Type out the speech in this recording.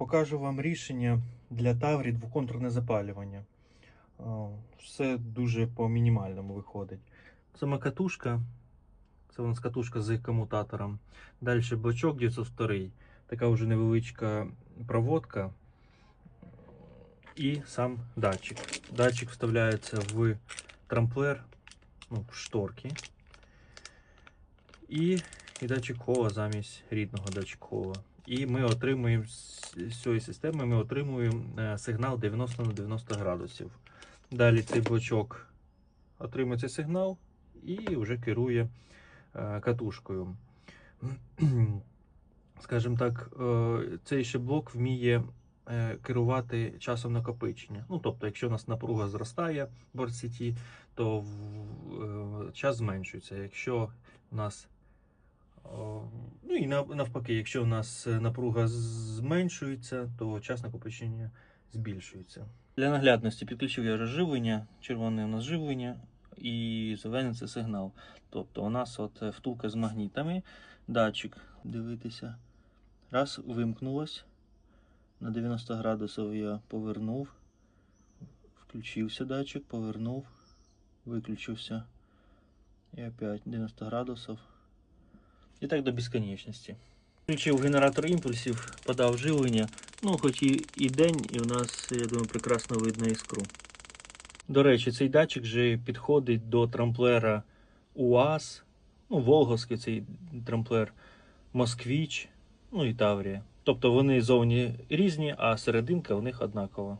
Покажу вам рішення для Таврі двоконтурне запалювання. Е, Все дуже по мінімальному виходить. Сама катушка. Це у нас катушка з комутатором. Далі бачок 902. Така вже невеличка проводка. І сам датчик. Датчик вставляється в трамплер, ну, в шторки. І, і датчик Хова замість рідного датчика Хова. І ми отримуємо з цієї системи ми отримуємо е, сигнал 90 на 90 градусів. Далі цей блочок отримує цей сигнал і вже керує е, катушкою. Скажімо так, е, цей ще блок вміє керувати часом накопичення. Ну, тобто, якщо у нас напруга зростає в борт-сіті, то час зменшується. Якщо у нас Ну і навпаки, якщо у нас е, напруга зменшується, то час накопичення збільшується. Для наглядності підключив я розживлення, червоне у нас живлення і зелений це сигнал. Тобто у нас от е, втулка з магнітами, датчик, дивитися. Раз, вимкнулось. На 90 градусів я повернув. Включився датчик, повернув, виключився. І опять 90 градусів. І так до безконечності. Включив генератор імпульсів, подав живлення. Ну, хоч і, і день, і у нас, я думаю, прекрасно видно іскру. До речі, цей датчик вже підходить до трамплера УАЗ, ну, Волговський цей трамплер, Москвіч, ну і Таврія. Тобто вони зовні різні, а серединка у них однакова.